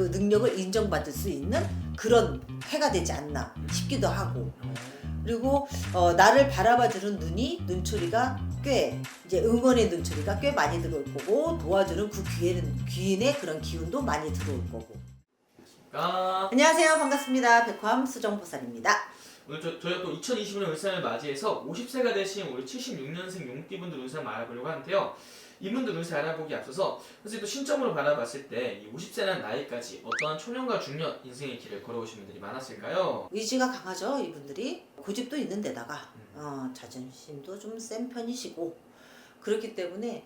그 능력을 인정받을 수 있는 그런 해가 되지 않나 싶기도 하고. 그리고 어, 나를 바라봐주는 눈이 눈초리가 꽤 이제 응원의 눈초리가 꽤 많이 들어올 거고 도와주는 그 귀에는 귀인의 그런 기운도 많이 들어올 거고. 아, 안녕하세요. 반갑습니다. 백화ම් 수정보살입니다. 오늘 저, 저희가 또 2020년 울산을 맞이해서 50세가 되신 우리 76년생 용띠분들 운세 알아보려고 하는데요. 이분들 운세 알아보기 앞서서 선생님 또 신점으로 바라봤을 때 이 50세라는 나이까지 어떠한 초년과 중년 인생의 길을 걸어오신 분들이 많았을까요? 의지가 강하죠 이분들이. 고집도 있는 데다가 어, 자존심도 좀 센 편이시고. 그렇기 때문에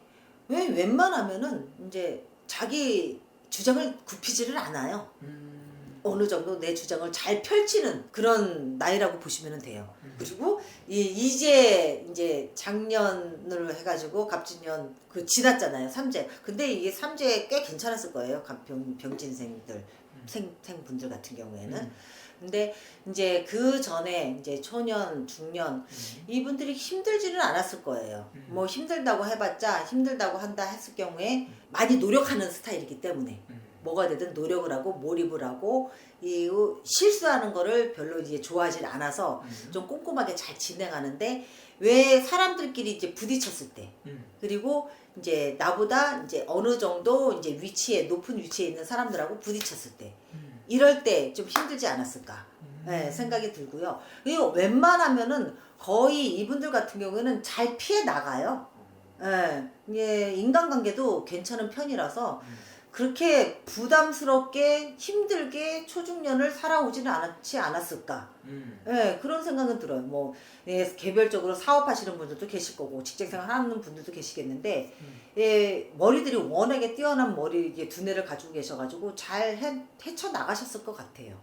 왜 웬만하면은 이제 자기 주장을 굽히지를 않아요 어느 정도 내 주장을 잘 펼치는 그런 나이라고 보시면 돼요. 그리고 이 이제 이제 작년으로 해가지고 갑진년 그 지났잖아요 삼재. 근데 이게 삼재 꽤 괜찮았을 거예요. 감- 병 병진생들 생 생분들 같은 경우에는. 근데 이제 그 전에 이제 초년 중년 이분들이 힘들지는 않았을 거예요. 음. 뭐 힘들다고 해봤자 힘들다고 한다 했을 경우에 많이 노력하는 스타일이기 때문에 뭐가 되든 노력을 하고 몰입을 하고 이 실수하는 거를 별로 이제 좋아하지 않아서 좀 꼼꼼하게 잘 진행하는데 왜 사람들끼리 이제 부딪혔을 때 그리고 이제 나보다 이제 어느 정도 이제 위치에 높은 위치에 있는 사람들하고 부딪혔을 때 이럴 때 좀 힘들지 않았을까? 네, 생각이 들고요. 그리고 웬만하면은 거의 이분들 같은 경우에는 잘 피해 나가요. 예, 이게 인간관계도 괜찮은 편이라서 그렇게 부담스럽게 힘들게 초중년을 살아오지는 않았지 않았을까. 예, 그런 생각은 들어요. 뭐, 예, 개별적으로 사업하시는 분들도 계실 거고, 직장생활 하는 분들도 계시겠는데, 예, 머리들이 워낙에 뛰어난 머리, 이게 두뇌를 가지고 계셔가지고, 잘 해, 헤쳐 나가셨을 것 같아요.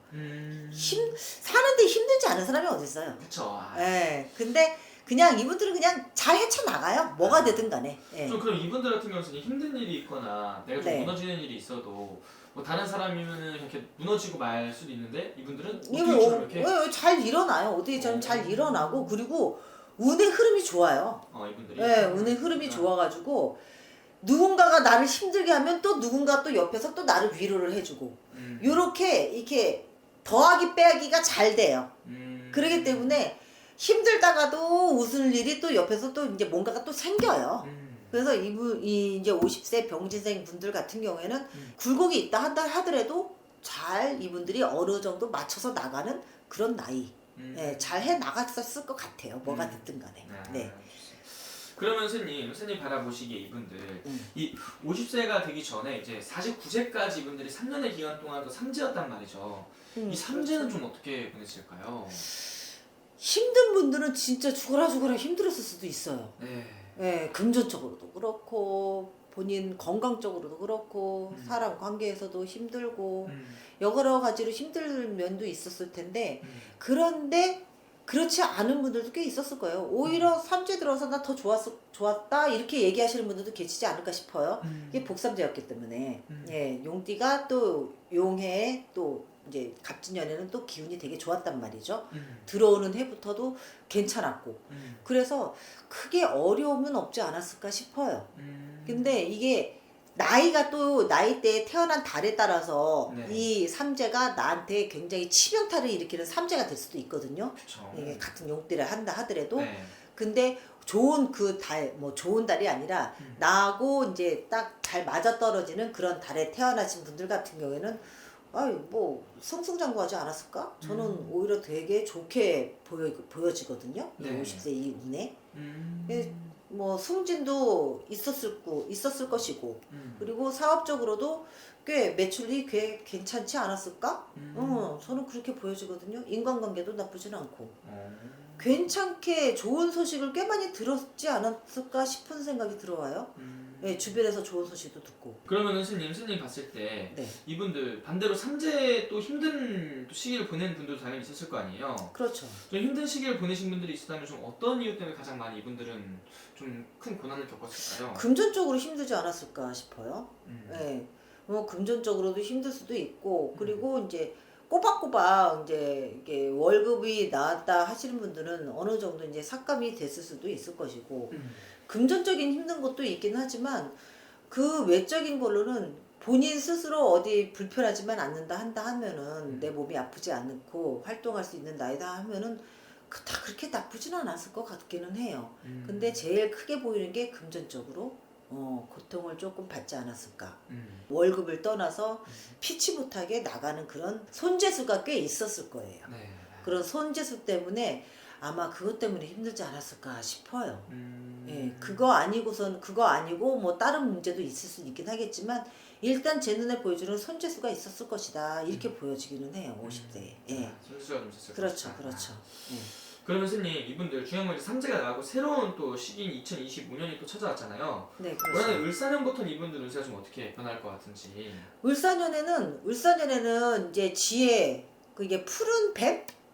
힘, 사는데 힘들지 않은 사람이 어딨어요. 그쵸. 아. 예, 근데 그냥 이분들은 그냥 잘 헤쳐나가요. 뭐가 되든 간에. 예. 좀 그럼 이분들 같은 경우는 힘든 일이 있거나 내가 좀 네. 무너지는 일이 있어도 뭐 다른 사람이면은 이렇게 무너지고 말 수도 있는데 이분들은 어떻게 이거 좀 어, 이렇게 어, 잘 일어나요. 어떻게 좀잘 일어나고, 그리고 운의 흐름이 좋아요. 어 이분들이 예, 운의 흐름이 어. 좋아가지고 누군가가 나를 힘들게 하면 또 누군가 또 옆에서 또 나를 위로를 해주고 음. 요렇게 이렇게 더하기 빼기가 잘 돼요. 음. 그러기 때문에 힘들다가도 웃을 일이 또 옆에서 또 이제 뭔가가 또 생겨요. 음. 그래서 이분 이 이제 50세 병진생 분들 같은 경우에는 음. 굴곡이 있다 한다 하더라도 잘 이분들이 어느 정도 맞춰서 나가는 그런 나이. 음. 예, 잘해 나갔었을 것 같아요. 뭐가 음. 됐든 간에. 아, 네. 그러면 스님, 스님 바라보시기에 이분들 음. 이 50세가 되기 전에 이제 49세까지 이분들이 3년의 기간 동안 또 삼재였단 말이죠. 음, 이 삼재는 그렇죠. 좀 어떻게 보냈을까요? 힘든 분들은 진짜 죽어라 죽어라 힘들었을 수도 있어요. 네. 예, 금전적으로도 그렇고 본인 건강적으로도 그렇고 음. 사람 관계에서도 힘들고 음. 여러 가지로 힘든 면도 있었을 텐데 음. 그런데 그렇지 않은 분들도 꽤 있었을 거예요. 오히려 삼재 들어서 나 더 좋았어 좋았다 이렇게 얘기하시는 분들도 계시지 않을까 싶어요. 음. 이게 복삼재였기 때문에 음. 예 용띠가 또 용해에 또 이제 갑진년에는 또 기운이 되게 좋았단 말이죠. 음. 들어오는 해부터도 괜찮았고 음. 그래서 크게 어려움은 없지 않았을까 싶어요. 음. 근데 이게 나이가 또 나이대에 태어난 달에 따라서 네. 이 삼재가 나한테 굉장히 치명타를 일으키는 삼재가 될 수도 있거든요. 그쵸. 이게 같은 용띠를 한다 하더라도 네. 근데 좋은 그 달 뭐 좋은 달이 아니라 음. 나하고 이제 딱 잘 맞아 떨어지는 그런 달에 태어나신 분들 같은 경우에는 아유 뭐 승승장구하지 않았을까? 저는 음. 오히려 되게 좋게 보여 보여지거든요. 이 네. 50세 이 운에 음. 예. 뭐 승진도 있었을 거 있었을 것이고 음. 그리고 사업적으로도 꽤 매출이 꽤 괜찮지 않았을까? 음. 어, 저는 그렇게 보여지거든요. 인간관계도 나쁘진 않고 어. 괜찮게 좋은 소식을 꽤 많이 들었지 않았을까 싶은 생각이 들어와요. 음. 예, 주변에서 좋은 소식도 듣고. 그러면은 스님, 스님 봤을 때 네, 이분들 반대로 삼재 또 힘든 또 시기를 보내는 분들도 당연히 있었을 거 아니에요. 그렇죠. 좀 힘든 시기를 보내신 분들이 있었다면 좀 어떤 이유 때문에 가장 많이 이분들은 좀 큰 고난을 겪었을까요? 금전적으로 힘들지 않았을까 싶어요. 음. 예, 뭐 금전적으로도 힘들 수도 있고 그리고 이제 꼬박꼬박 이제 이게 월급이 나왔다 하시는 분들은 어느 정도 이제 삭감이 됐을 수도 있을 것이고 음. 금전적인 힘든 것도 있긴 하지만 그 외적인 걸로는 본인 스스로 어디 불편하지만 않는다 한다 하면은 음. 내 몸이 아프지 않고 활동할 수 있는 나이다 하면은 그- 다 그렇게 나쁘진 않았을 것 같기는 해요. 음. 근데 제일 크게 보이는 게 금전적으로 어, 고통을 조금 받지 않았을까. 음. 월급을 떠나서 피치 못하게 나가는 그런 손재수가 꽤 있었을 거예요. 네. 그런 손재수 때문에 아마 그것 때문에 힘들지 않았을까 싶어요. 음. 예, 그거 아니고선 그거 아니고 뭐 다른 문제도 있을 수 있긴 하겠지만 일단 제 눈에 보여주는 손재수가 있었을 것이다 이렇게 보여지기는 해요 50대에. 예, 아, 선수가 좀 있었을 그렇죠, 것이다. 그렇죠. 예. 그러면 선생님 이분들 중요한 건 3제가 나가고 새로운 또 시기인 2025년이 또 찾아왔잖아요. 네, 그렇죠. 을사년부터는 이분들 운세가 좀 어떻게 변할 것 같은지. 울산연에는 울산연에는 이제 지혜 그게 푸른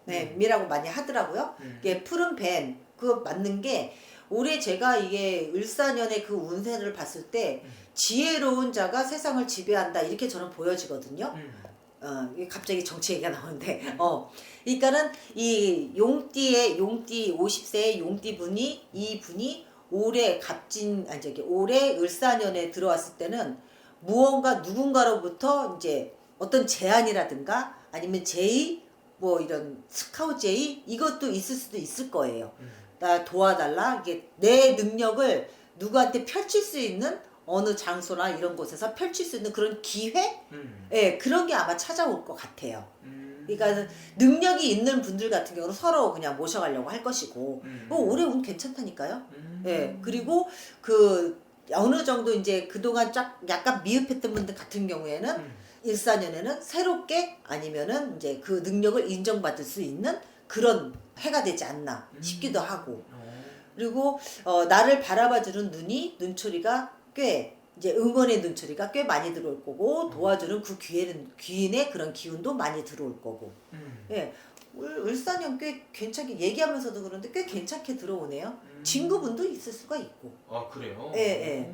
뱀이라고 많이 하더라고요. 음. 이게 푸른 뱀 그거 맞는 게 올해 제가 이게 을사년의 그 운세를 봤을 때 음. 지혜로운 자가 세상을 지배한다 이렇게 저는 보여지거든요. 음. 어, 갑자기 정치 얘기가 나오는데, 어. 그러니까는 이 용띠의, 용띠, 50세의 용띠 분이, 이 분이 올해 갑진, 아니, 저기, 올해 을사년에 들어왔을 때는 무언가 누군가로부터 이제 어떤 제안이라든가 아니면 제의, 뭐 이런 스카우트 제의, 이것도 있을 수도 있을 거예요. 음. 나 도와달라. 이게 내 능력을 누구한테 펼칠 수 있는 어느 장소나 이런 곳에서 펼칠 수 있는 그런 기회? 음. 예, 그런 게 아마 찾아올 것 같아요. 음. 그러니까 능력이 있는 분들 같은 경우는 서로 그냥 모셔가려고 할 것이고, 음. 뭐 올해 운 괜찮다니까요. 음. 예, 그리고 그 어느 정도 이제 그동안 쫙 약간 미흡했던 분들 같은 경우에는 음. 일사년에는 새롭게 아니면은 이제 그 능력을 인정받을 수 있는 그런 해가 되지 않나 싶기도 하고, 어. 그리고 어, 나를 바라봐주는 눈이 눈초리가 꽤 이제 응원의 눈초리가 꽤 많이 들어올 거고 도와주는 그 귀에는 귀인의 그런 기운도 많이 들어올 거고 음. 예 울- 울산형 꽤 괜찮게 얘기하면서도 그런데 꽤 괜찮게 들어오네요 음. 친구분도 있을 수가 있고 아 그래요? 예, 예.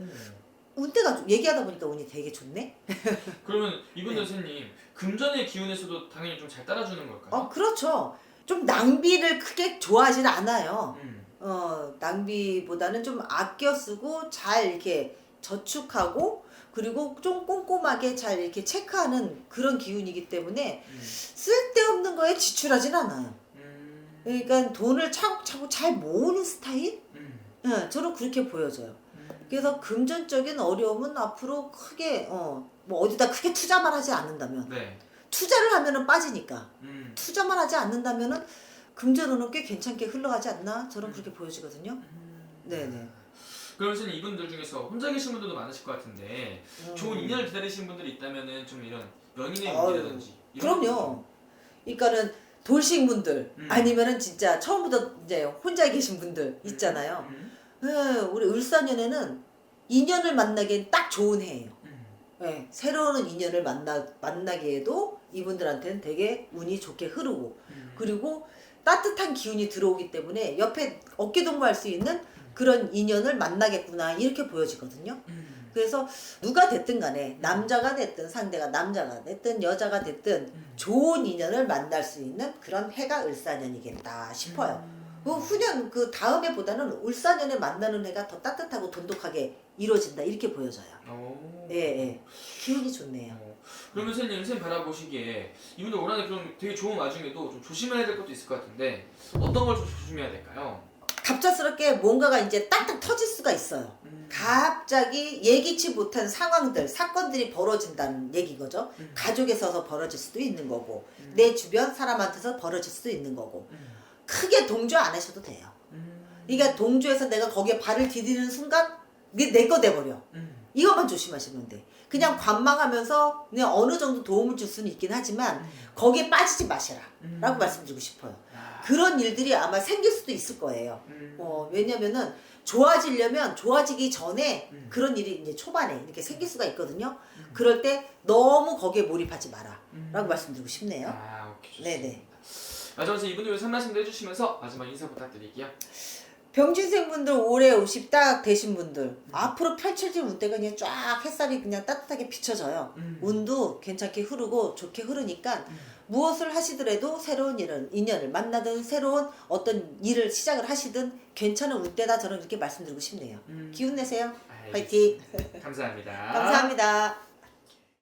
오. 운때가 좀- 얘기하다 보니까 운이 되게 좋네 그러면 이분들 네. 선생님 금전의 기운에서도 당연히 좀 잘 따라주는 걸까요? 어 그렇죠 좀 낭비를 크게 좋아하진 않아요 음. 어, 낭비보다는 좀 아껴 쓰고 잘 이렇게 저축하고 그리고 좀 꼼꼼하게 잘 이렇게 체크하는 그런 기운이기 때문에 음. 쓸데없는 거에 지출하진 않아요. 음. 그러니까 돈을 차곡차곡 잘 모으는 스타일? 음. 예, 저는 그렇게 보여져요. 음. 그래서 금전적인 어려움은 앞으로 크게 어, 뭐 어디다 크게 투자만 하지 않는다면 네. 투자를 하면은 빠지니까 음. 투자만 하지 않는다면은 금전운은 꽤 괜찮게 흘러가지 않나 저는 그렇게 보여지거든요. 음. 네네. 그러면 선생님 이분들 중에서 혼자 계신 분들도 많으실 것 같은데 음. 좋은 인연을 기다리시는 분들이 있다면은 좀 이런 연인의 아유, 이런 그럼요. 그러니까는 돌싱 분들 음. 아니면은 진짜 처음부터 이제 혼자 계신 분들 음. 있잖아요. 음. 예, 우리 을사년에는 인연을 만나기엔 딱 좋은 해예요. 음. 예, 새로운 인연을 만나 만나기에도 이분들한테는 되게 운이 좋게 흐르고 음. 그리고 따뜻한 기운이 들어오기 때문에 옆에 어깨 동무할 수 있는 그런 인연을 만나겠구나 이렇게 보여지거든요. 음. 그래서 누가 됐든 간에 남자가 됐든 상대가 남자가 됐든 여자가 됐든 음. 좋은 인연을 만날 수 있는 그런 해가 을사년이겠다 싶어요. 그 후년 그 다음에 보다는 울사년에 만나는 해가 더 따뜻하고 돈독하게 이루어진다 이렇게 보여져요. 오. 예, 예. 기운이 좋네요. 어. 그러면 선생님 선생님 바라보시기에 이분들 올 한해 그럼 되게 좋은 와중에도 좀 조심해야 될 것도 있을 것 같은데 어떤 걸 좀 조심해야 될까요? 갑작스럽게 뭔가가 이제 딱딱 터질 수가 있어요. 음. 갑자기 예기치 못한 상황들, 사건들이 벌어진다는 얘기인 거죠. 음. 가족에서 벌어질 수도 있는 거고, 음. 내 주변 사람한테서 벌어질 수도 있는 거고, 음. 크게 동조 안 하셔도 돼요. 음. 그러니까 동조해서 내가 거기에 발을 디디는 순간, 이게 내 거 돼버려. 음. 이것만 조심하시면 돼. 그냥 관망하면서 그냥 어느 정도 도움을 줄 수는 있긴 하지만, 음. 거기에 빠지지 마시라. 음. 라고 말씀드리고 싶어요. 아. 그런 일들이 아마 생길 수도 있을 거예요. 음. 어, 왜냐면은 좋아지려면 좋아지기 전에 음. 그런 일이 이제 초반에 이렇게 생길 수가 있거든요. 음. 그럴 때 너무 거기에 몰입하지 마라. 음. 라고 말씀드리고 싶네요. 아, 오케이. 좋습니다. 네네. 마지막으로 이분들 위해서 한 말씀도 해주시면서 마지막 인사 부탁드릴게요. 병진생 분들 올해 50 딱 되신 분들 음. 앞으로 펼쳐질 운대가 그냥 쫙 햇살이 그냥 따뜻하게 비춰져요. 음. 운도 괜찮게 흐르고 좋게 흐르니까 무엇을 하시더라도 새로운 일은 인연을 만나든 새로운 어떤 일을 시작을 하시든 괜찮은 운대다 저는 그렇게 말씀드리고 싶네요. 음. 기운 내세요. 화이팅. 감사합니다. 감사합니다.